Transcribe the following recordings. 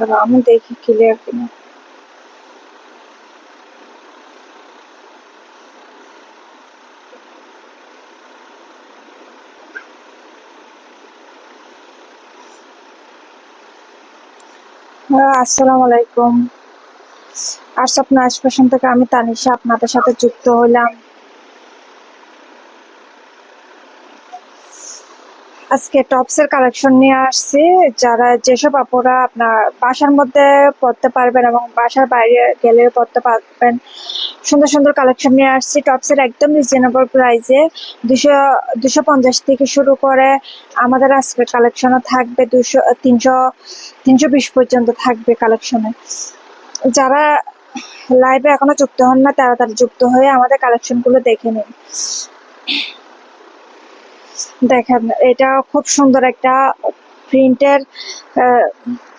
দাঁড়াও, আমি দেখি ক্লিয়ার কিনা। হ্যাঁ, আসসালামু আলাইকুম। আর স্বপ্ন আশপাশন থেকে আমি তানিশা আপনাদের সাথে যুক্ত হলাম। আজকে টপসের কালেকশন নিয়ে আসছি, যারা যেসব আপুরা আপনার বাসার মধ্যে পড়তে পারবেন এবং বাসার বাইরে গেলে পড়তে পারবেন, সুন্দর সুন্দর কালেকশন নিয়ে আসছি। টপসের একদম রিজনেবল প্রাইসে দুশো দুশো পঞ্চাশ থেকে শুরু করে আমাদের আজকের কালেকশনও থাকবে দুশো, তিনশো তিনশো বিশ পর্যন্ত থাকবে কালেকশনে। যারা লাইভে এখনও যুক্ত হন না, তারা তাড়াতাড়ি যুক্ত হয়ে আমাদের কালেকশনগুলো দেখে নিন। দেখেন, এটা খুব সুন্দর একটা প্রিন্টের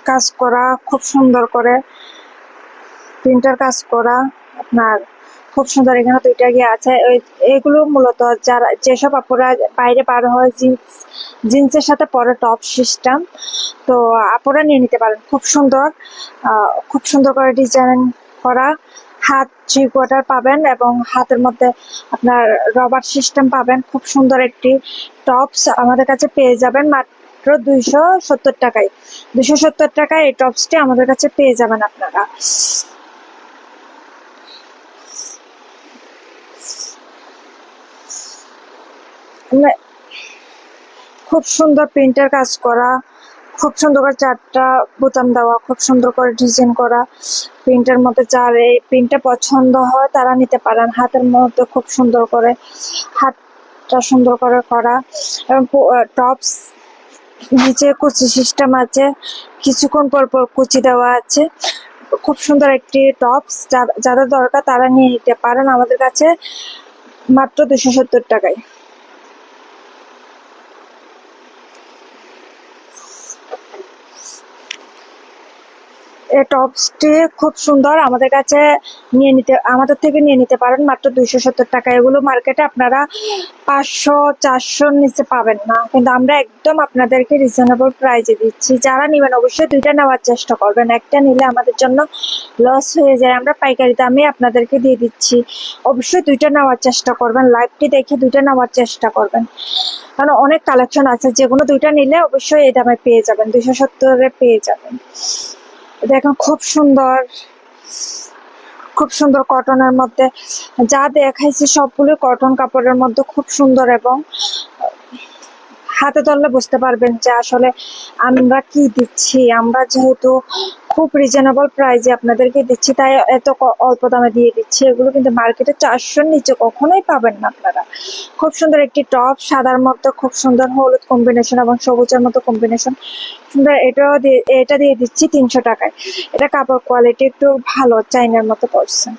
কাজ করা, খুব সুন্দর করে প্রিন্টার কাজ করা আপনার, খুব সুন্দর এখানে দুইটা গিয়ে আছে। এগুলো মূলত যারা, যেসব আপুরা বাইরে পার হয়, জিন্স, জিন্সের সাথে পরে টপ সিস্টেম, তো আপুরা নিয়ে নিতে পারেন। খুব সুন্দর খুব সুন্দর করে ডিজাইন করা। হাত থ্রি কোয়ার্টার পাবেন এবং হাতের মধ্যে আপনার রবার সিস্টেম পাবেন। খুব সুন্দর একটি টপস আমাদের কাছে পেয়ে যাবেন মাত্র দুইশো সত্তর টাকায়। দুইশো সত্তর টাকায় এই টপসটি আমাদের কাছে পেয়ে যাবেন আপনারা। খুব সুন্দর প্রিন্টের কাজ করা খুব সুন্দর করে চারটা বোতাম দেওয়া, খুব সুন্দর করে ডিজাইন করা। প্রিন্টের মধ্যে যার এই প্রিন্টটা পছন্দ হয়, তারা নিতে পারেন। হাতের মধ্যে খুব সুন্দর করে, হাতটা সুন্দর করে করা। এবং টপস নিচে কুচি সিস্টেম আছে। কিছুক্ষণ পর পর কুচি দেওয়া আছে। খুব সুন্দর একটি টপস যাদের দরকার তারা নিয়ে নিতে পারেন। আমাদের কাছে মাত্র দুশো সত্তর টাকায়। টপসটি খুব সুন্দর। আমাদের কাছে নিয়ে নিতে, আমাদের থেকে নিয়ে নিতে পারেন মাত্র দুইশো সত্তর টাকা। এগুলো মার্কেটে আপনারা পাঁচশো চারশোর নিচে পাবেন না। কিন্তু আমরা একদম আপনাদেরকে রিজনেবল প্রাইজে দিচ্ছি। যারা নেবেন অবশ্যই দুইটা নেওয়ার চেষ্টা করবেন। একটা নিলে আমাদের জন্য লস হয়ে যায়। আমরা পাইকারি দামে আপনাদেরকে দিয়ে দিচ্ছি। অবশ্যই দুইটা নেওয়ার চেষ্টা করবেন। লাইভটি দেখে দুইটা নেওয়ার চেষ্টা করবেন। কারণ অনেক কালেকশন আছে। যেগুলো দুইটা নিলে অবশ্যই এই দামে পেয়ে যাবেন। দুইশো সত্তরে পেয়ে যাবেন। দেখুন খুব সুন্দর খুব সুন্দর কটনের মধ্যে যা দেখাইছি সবগুলো কটন কাপড়ের মধ্যে খুব সুন্দর এবং হাতে ধরলে বুঝতে পারবেন যে আসলে আমরা কি দিচ্ছি। আমরা যেহেতু খুব রিজনেবল প্রাইসে আপনাদেরকে দিচ্ছি, তাই এত অল্প দামে দিয়ে দিচ্ছি। এগুলো কিন্তু মার্কেটে চারশোর নিচে কখনোই পাবেন না আপনারা। খুব সুন্দর একটি টপ সাদার মতো, খুব সুন্দর হলুদ কম্বিনেশন এবং সবুজের মতো কম্বিনেশন সুন্দর এটাও দিয়ে, এটা দিয়ে দিচ্ছি তিনশো টাকায়। এটা কাপড় কোয়ালিটি একটু ভালো, চাইনার মতো পড়ছে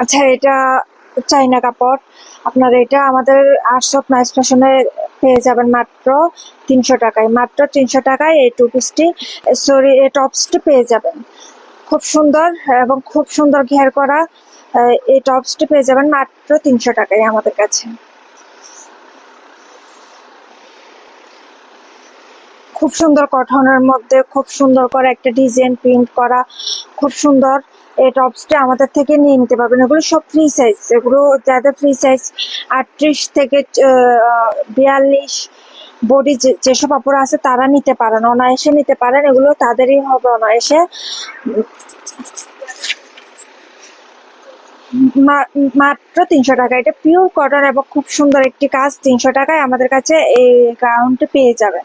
আচ্ছা এটা চাইনা কাপড়। আপনার এটা আমাদের আটশো নাইস ফ্যাশনে পেয়ে যাবেন মাত্র তিনশো টাকায়। মাত্র তিনশো টাকায় এই টু পিসটি সরি এই টপসটি পেয়ে যাবেন। খুব সুন্দর এবং খুব সুন্দর ঘের করা এই টপসটি পেয়ে যাবেন মাত্র তিনশো টাকায় আমাদের কাছে। খুব সুন্দর কটনের মধ্যে খুব সুন্দর করে একটা ডিজাইন প্রিন্ট করা, খুব সুন্দর। এই টপসটা আমাদের থেকে নিয়ে নিতে পারবেন। এগুলো সব ফ্রি সাইজ এগুলো যাদের ফ্রি সাইজ আটত্রিশ থেকে বিয়াল্লিশ বডি যেসব কাপড় আছে তারা নিতে পারেন। অনায়াসে নিতে পারেন। এগুলো তাদেরই হবে অনায়াসে। মাত্র তিনশো টাকা। এটা পিওর কটন এবং খুব সুন্দর একটি কাজ। তিনশো টাকায় আমাদের কাছে এই গাউনটি পেয়ে যাবেন।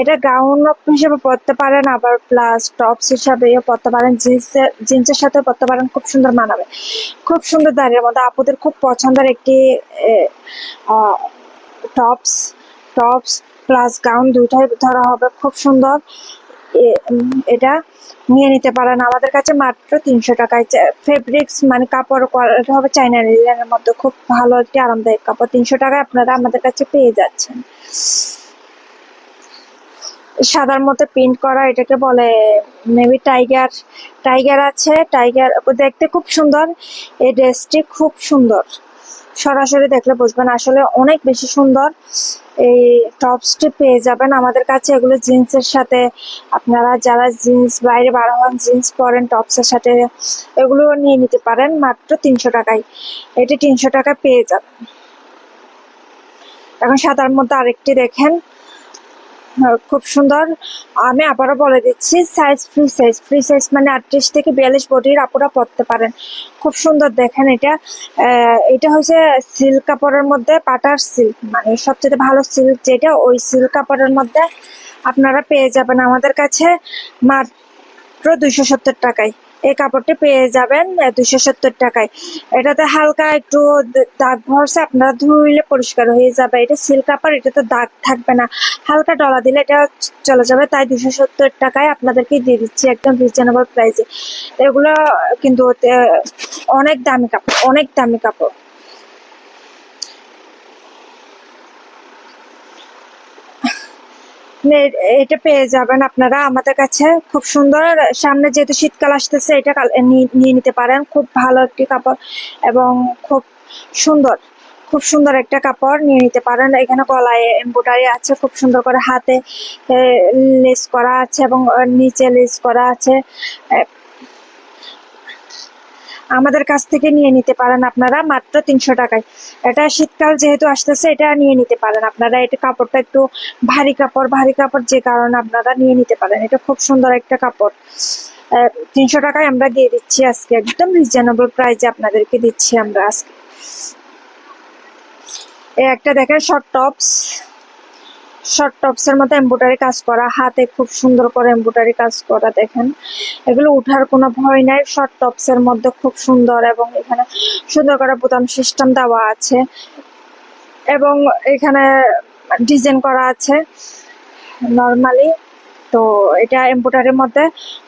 এটা গাউন হিসেবে পরতে পারেন, আবার প্লাস টপস হিসাবে পরতে পারেন জিন্সের জিন্সের সাথে পরতে পারেন, খুব সুন্দর মানাবে। খুব সুন্দর দাঁড়িয়ে মধ্যে আপুদের খুব পছন্দের একটি টপস টপস প্লাস গাউন দুইটাই ধরা হবে, খুব সুন্দর। এটা নিয়ে নিতে পারেন। আমাদের কাছে মাত্র তিনশো টাকায় ফেব্রিক্স মানে কাপড় কোয়ালিটি হবে চাইনা লিলেনের মধ্যে। খুব ভালো একটি আরামদায়ক কাপড়। তিনশো টাকায় আপনারা আমাদের কাছে পেয়ে যাচ্ছেন। সাদার মধ্যে প্রিন্ট করা, এটাকে বলে মেবি টাইগার টাইগার আছে। টাইগার দেখতে খুব সুন্দর। এই ড্রেসটি খুব সুন্দর। সরাসরি দেখলে বুঝবেন, আসলে অনেক বেশি সুন্দর। এই টপসটি পেয়ে যাবেন আমাদের কাছে। এগুলো জিন্সের সাথে আপনারা যারা জিন্স, বাইরে বার হন জিন্স পরেন টপসের সাথে এগুলো নিয়ে নিতে পারেন। মাত্র তিনশো টাকায়। এটি তিনশো টাকা পেয়ে যাবেন। এখন সাদার মধ্যে আরেকটি দেখেন। খুব সুন্দর। আমি আবারও বলে দিচ্ছি size free size free size মানে আটত্রিশ থেকে বিয়াল্লিশ বডির আপুরা পরতে পারেন। খুব সুন্দর, দেখেন এটা। এটা হচ্ছে সিল্ক কাপড়ের মধ্যে পাটার সিল্ক মানে সবচেয়ে ভালো সিল্ক যেটা, ওই সিল্ক কাপড়ের মধ্যে আপনারা পেয়ে যাবেন আমাদের কাছে মাত্র দুইশো সত্তর টাকায়। এই কাপড়টি পেয়ে যাবেন দুশো সত্তর টাকায়। এটাতে হালকা একটু দাগ ভরসে আপনারা ধুইলে পরিষ্কার হয়ে যাবে। এটা সিল্ক কাপড়, এটাতে দাগ থাকবে না। হালকা ডলা দিলে এটা চলে যাবে, তাই দুশো সত্তর টাকায় আপনাদেরকে দিয়ে দিচ্ছি একদম রিজনেবল প্রাইসে এগুলো কিন্তু অনেক দামি কাপড় অনেক দামি কাপড়। এটা পেয়ে যাবেন আপনারা। আমাদের কাছে খুব সুন্দর। সামনে যেহেতু শীতকাল আসতেছে, এটা নিয়ে নিতে পারেন। খুব ভালো একটি কাপড় এবং খুব সুন্দর। খুব সুন্দর একটা কাপড় নিয়ে নিতে পারেন। এখানে গলায় এম্বোডারি আছে, খুব সুন্দর করে হাতে লেস করা আছে এবং নিচে লেস করা আছে। আমাদের কাছ থেকে নিয়ে নিতে পারেন আপনারা, মাত্র তিনশো টাকায়। এটা শীতকাল যেহেতু আসতেছে, এটা নিয়ে নিতে পারেন আপনারা। এটা কাপড়টা একটু ভারী কাপড় ভারী কাপড় যে কারণে আপনারা নিয়ে নিতে পারেন। এটা খুব সুন্দর একটা কাপড়। তিনশো টাকায় আমরা দিয়ে দিচ্ছি আজকে। একদম রিজনেবল প্রাইসে আপনাদেরকে দিচ্ছি আমরা আজকে। একটা দেখেন শর্ট টপস শর্ট টপস এর মধ্যে এমব্রয়ডারি কাজ করা, হাতে খুব সুন্দর করে এমব্রয়ডারি কাজ করা দেখেন। এগুলো উঠার কোনো ভয় নাই শর্ট টপস এর মধ্যে খুব সুন্দর এবং এখানে সুন্দর করে বোতাম সিস্টেম দেওয়া আছে। এবং এখানে ডিজাইন করা আছে নর্মালি তো এটা এমব্রয়ডারির মধ্যে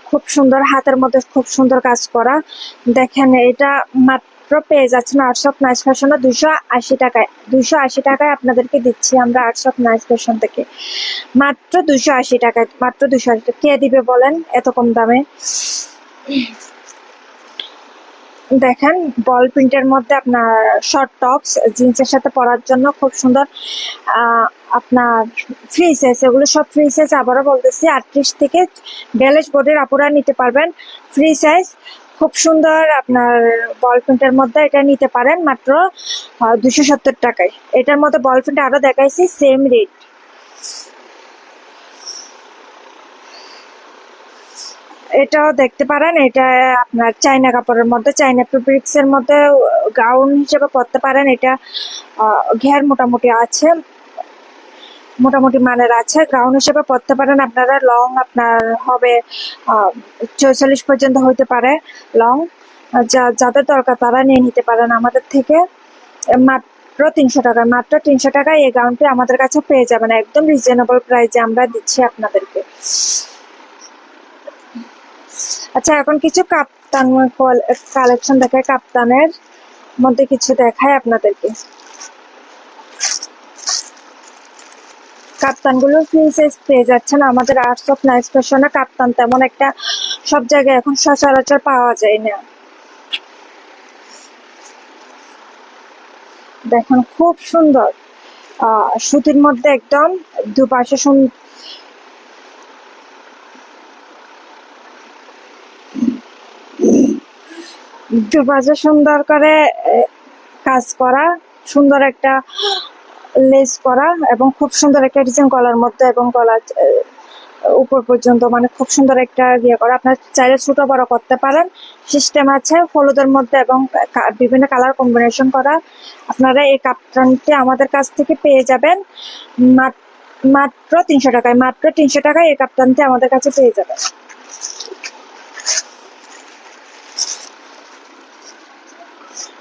খুব সুন্দর, হাতের মধ্যে খুব সুন্দর কাজ করা। দেখেন এটা মাত্র পেয়ে যাচ্ছেন আর্টস নাইস ফ্যাশনে দুশো আশি টাকায়, দুশো আশি টাকায় আপনাদেরকে দিচ্ছি আমরা আর্টস নাইস ফ্যাশন থেকে। মাত্র দুশো আশি টাকায়, মাত্র দুশো আশি টাকা। কে দিবে বলেন? এত কম দামে। দেখেন বল প্রিন্টের মধ্যে আপনার শর্ট টপস জিন্সের সাথে পরার জন্য খুব সুন্দর আপনার ফ্রি সাইজ এগুলো সব ফ্রি সাইজ আবারও বলতেছি, আটত্রিশ থেকে বিয়াল্লিশ বডির আপুরা নিতে পারবেন। ফ্রি সাইজ খুব সুন্দর আপনার বল মধ্যে এটা নিতে পারেন মাত্র দুশো সত্তর টাকায়। এটার মধ্যে বল প্রিন্ট আরও দেখাইছি সেম রেট এটাও দেখতে পারেন, এটা আপনার চাইনা কাপড়ের মধ্যে চাইনা ফেব্রিক্স এর মধ্যে গাউন হিসেবে পরতে পারেন। এটা ঘের মোটামুটি আছে। মোটামুটি মানের আছে। গ্রাউন্ড হিসেবে পরতে পারেন আপনারা। লং আপনার হবে চৌচল্লিশ পর্যন্ত হইতে পারে লং যা, যাদের দরকার তারা নিয়ে নিতে পারেন আমাদের থেকে। মাত্র তিনশো টাকা মাত্র তিনশো টাকায় এই গাউনটি আমাদের কাছে পেয়ে যাবেন। একদম রিজনেবল প্রাইসে আমরা দিচ্ছি আপনাদেরকে। আচ্ছা এখন কিছু কাপ্তান কালেকশন দেখায়। কাপ্তানের মধ্যে কিছু দেখায় আপনাদেরকে। আমাদের আর্টস অফ নাইস ফ্যাশনে কাপ্তান তেমন একটা সব জায়গায় এখন সচরাচর পাওয়া যায় না। দেখেন, খুব সুন্দর। সুতির মধ্যে একদম দুপাশে দুপাশে সুন্দর করে কাজ করা। সুন্দর একটা লেস করা এবং খুব সুন্দর একটা ডিজাইন গলার মধ্যে এবং গলা উপর পর্যন্ত মানে খুব সুন্দর একটা ইয়ে করা। আপনার চাইলে ছোট বড় করতে পারেন। সিস্টেম আছে হলুদের মধ্যে এবং বিভিন্ন কালার কম্বিনেশন করা। আপনারা এই কাপ্তানটি আমাদের কাছ থেকে পেয়ে যাবেন। মাত- মাত্র তিনশো টাকায়, মাত্র তিনশো টাকায় এই কাপ্তানটি আমাদের কাছে পেয়ে যাবেন।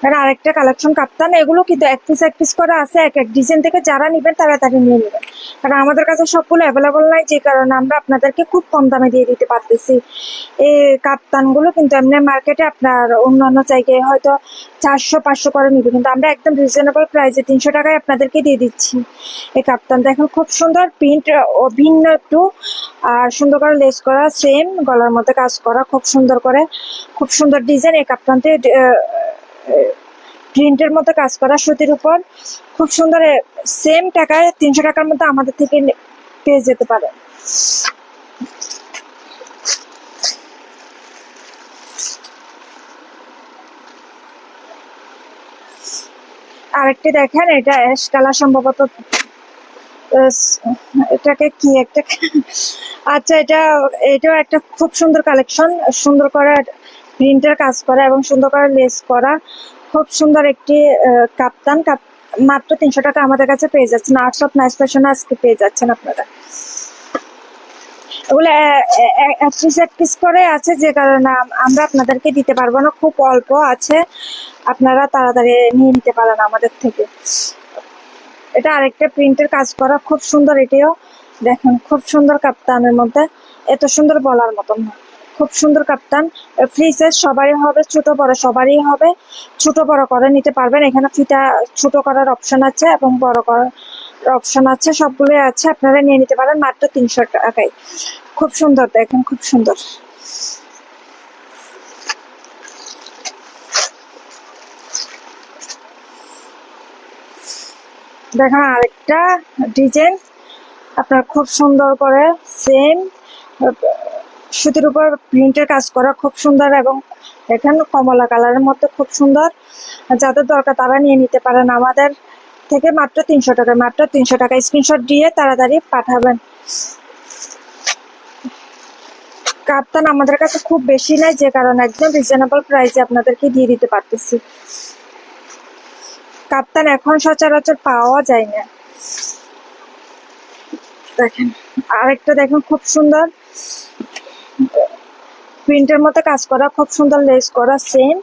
আর আরেকটা কালেকশন কাপ্তান, এগুলো কিন্তু এক পিস এক পিস করে আছে, এক এক ডিজাইন থেকে যারা নেবেন তারা তারা নিয়ে নেবেন। কারণ আমাদের কাছে সবগুলো অ্যাভেলেবল নাই, যে কারণে আমরা আপনাদেরকে খুব কম দামে দিয়ে দিতে পারতেছি। এই কাপ্তানগুলো কিন্তু এমনি মার্কেটে আপনার অন্যান্য জায়গায় হয়তো চারশো, পাঁচশো করে নিবে, কিন্তু আমরা একদম রিজনেবল প্রাইসে তিনশো টাকায় আপনাদেরকে দিয়ে দিচ্ছি। এই কাপ্তান দেখেন খুব সুন্দর প্রিন্ট ও ভিন্ন একটু, আর সুন্দর করে লেস করা সেম গলার মধ্যে কাজ করা, খুব সুন্দর করে, খুব সুন্দর ডিজাইন এই কাপ্তানটি প্রিন্টের মতো কাজ করা সুতির উপর। খুব সুন্দর সেম টাকায় তিনশো টাকার মধ্যে আমাদের থেকে পেয়ে যেতে পারে। আরেকটি দেখেন, এটা অ্যাশ কালার সম্ভবত এটাকে কি একটা আচ্ছা এটা এটাও একটা খুব সুন্দর কালেকশন সুন্দর করে প্রিন্টের কাজ করা এবং সুন্দর করে লেস করা। খুব সুন্দর একটি কাপ্তান। কাপ মাত্র তিনশো টাকা আমাদের কাছে পেয়ে যাচ্ছেন। আর্টস অফ নাইস ফ্যাশন আজকে পেয়ে যাচ্ছেন আপনারা। এগুলো এক পিস করে আছে, যে কারণে আমরা আপনাদেরকে দিতে পারব না। খুব অল্প আছে। আপনারা তাড়াতাড়ি নিয়ে নিতে পারেন আমাদের থেকে। এটা আরেকটা প্রিন্টের কাজ করা। খুব সুন্দর এটিও। দেখেন, খুব সুন্দর কাপ্তানের মধ্যে। এত সুন্দর বলার মতন না। খুব সুন্দর কাপ্তান। ফ্রি সাইজ সবারই হবে, ছোট বড় সবারই হবে। ছোট বড় করে নিতে পারবেন। এখানে ফিতা ছোট করার অপশন আছে এবং বড় করার অপশন আছে। সবগুলোই আছে, আপনারা নিয়ে নিতে পারেন মাত্র তিনশো টাকায়। খুব সুন্দর, দেখেন খুব সুন্দর। দেখেন আরেকটা ডিজাইন। আপনার খুব সুন্দর করে সেম সুতির উপর প্রিন্টের কাজ করা খুব সুন্দর এবং দেখেন কমলা কালারের মধ্যে খুব সুন্দর। যাদের দরকার তারা নিয়ে নিতে পারেন। আমাদের থেকে মাত্র তিনশো টাকা, মাত্র তিনশো টাকা স্ক্রিনশট দিয়ে তাড়াতাড়ি পাঠাবেন। কাপ্তান আমাদের কাছে খুব বেশি নাই, যে কারণে একদম রিজনেবল প্রাইসে আপনাদেরকে দিয়ে দিতে পারতেছি। কাপ্তান এখন সচরাচর পাওয়া যায় না। দেখেন, আরেকটা দেখেন খুব সুন্দর। প্রিন্টের মতো কাজ করা, খুব সুন্দর লেস করা সেম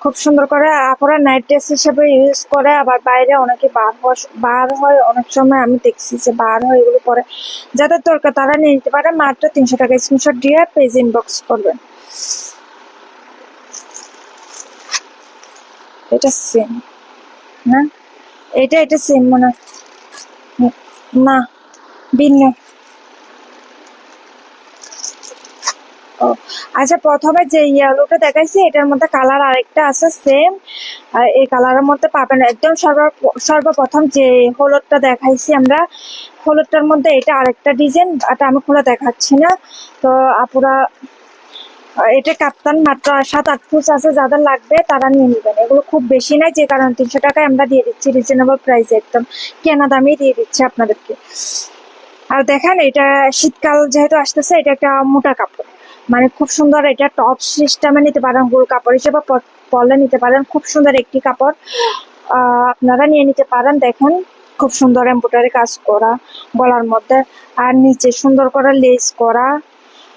খুব সুন্দর করে আপনারা নাইট ড্রেস হিসেবে ইউজ করে, আবার বাইরে অনেকে বার হয়- বার হয়, অনেক সময় আমি দেখছি যে বার হয়, এগুলো পরে। যাদের দরকার তারা নিয়ে নিতে পারে, মাত্র তিনশো টাকা স্ক্রিনশট দিয়ে পেজ ইনবক্স করবেন। এটা সেম না এটা এটা সেম মনে হয়। না, ভিন্ন। আচ্ছা প্রথমে যে ইয়েলোটা দেখাইছি, এটার মধ্যে কালার আরেকটা আছে সেম এই কালারের মধ্যে পাবেন একদম সর্ব, সর্বপ্রথম যে হলুদটা দেখাইছি আমরা, হলুদটার মধ্যে এটা আরেকটা ডিজাইন এটা আমি খুলে দেখাচ্ছি না। তো আপুরা, এটা কাপ্তান মাত্র সাত, আট পিস আছে, যাদের লাগবে তারা নিয়ে নেবেন। এগুলো খুব বেশি নাই যে কারণে তিনশো টাকায় আমরা দিয়ে দিচ্ছি রিজনেবল প্রাইসে একদম কেনা দামেই দিয়ে দিচ্ছি আপনাদেরকে। আর দেখেন, এটা শীতকাল যেহেতু আসতেছে, এটা একটা মোটা কাপড়। মানে খুব সুন্দর এটা টপ সিস্টেমে নিতে পারেন, গোল কাপড় হিসেবে পরলে নিতে পারেন, খুব সুন্দর একটি কাপড়। আপনারা নিয়ে নিতে পারেন, দেখেন খুব সুন্দর এম্ব্রয়ডারি কাজ করা গলার মধ্যে। আর নিচে সুন্দর করে লেস করা।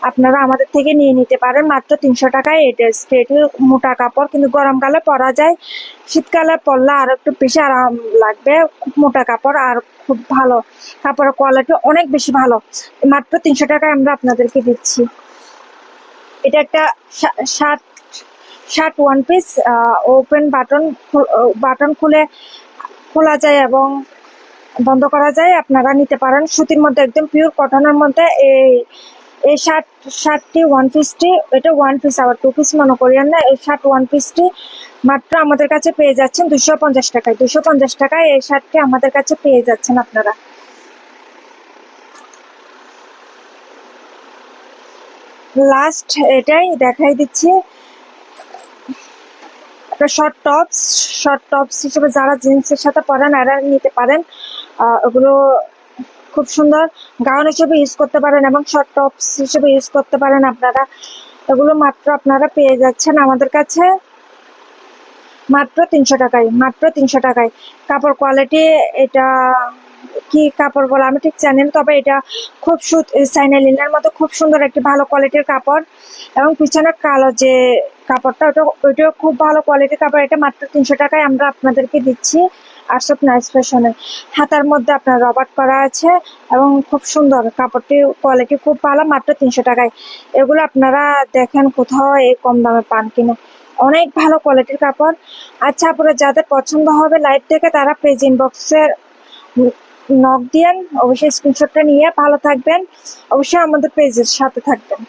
আপনারা আমাদের থেকে নিয়ে নিতে পারেন, মাত্র তিনশো টাকায়। এই ড্রেসটি এটি মোটা কাপড়, কিন্তু গরমকালে পরা যায়। শীতকালে পরলে আরও একটু বেশি আরাম লাগবে, খুব মোটা কাপড় আর খুব ভালো। কাপড়ের কোয়ালিটি অনেক বেশি ভালো। মাত্র তিনশো টাকায় আমরা আপনাদেরকে দিচ্ছি। এটা একটা shirt shirt one piece open button button খুলে খোলা যায় এবং বন্ধ করা যায়। আপনারা নিতে পারেন সুতির মধ্যে একদম পিওর কটনের মধ্যে। এই এই শার্ট, শার্টটি ওয়ান পিসটি এটা ওয়ান পিস আবার টু পিস মনে করিয়েন না এই শার্ট ওয়ান পিসটি মাত্র আমাদের কাছে পেয়ে যাচ্ছেন দুশো পঞ্চাশ টাকায়। দুশো পঞ্চাশ টাকায় এই শার্টটি আমাদের কাছে পেয়ে যাচ্ছেন আপনারা। লাস্ট এটাই দেখাই দিচ্ছি। একটা শর্ট টপস শর্ট টপস হিসেবে যারা জিন্সের সাথে পরেন, এরা নিতে পারেন। ওগুলো খুব সুন্দর। গাউন হিসেবে ইউজ করতে পারেন এবং শর্ট টপস হিসেবে ইউজ করতে পারেন আপনারা। এগুলো মাত্র আপনারা পেয়ে যাচ্ছেন আমাদের কাছে। মাত্র তিনশো টাকায়, মাত্র তিনশো টাকায়। কাপড় কোয়ালিটি এটা কি কাপড় বলে? আমি ঠিক জানি না, তবে এটা খুব সুত সাইনালিনের মতো খুব সুন্দর একটি ভালো কোয়ালিটির কাপড়। এবং পিছনের কালো যে কাপড়টা, ওটা ওইটাও খুব ভালো কোয়ালিটির কাপড়। এটা মাত্র তিনশো টাকায় আমরা আপনাদেরকে দিচ্ছি অফ নাইস ফ্যাশনে। হাতার মধ্যে আপনার রবার্ট করা আছে এবং খুব সুন্দর কাপড়টি কোয়ালিটি খুব ভালো, মাত্র তিনশো টাকায়। এগুলো আপনারা দেখেন কোথাও এই কম দামে পান কিনা। অনেক ভালো কোয়ালিটির কাপড়। আচ্ছা আপনারা যাদের পছন্দ হবে লাইভ থেকে, তারা পেজ ইনবক্সের নক দিয়েন অবশ্যই স্ক্রিনশটটা নিয়ে ভালো থাকবেন। অবশ্যই আমাদের পেজের সাথে থাকবেন।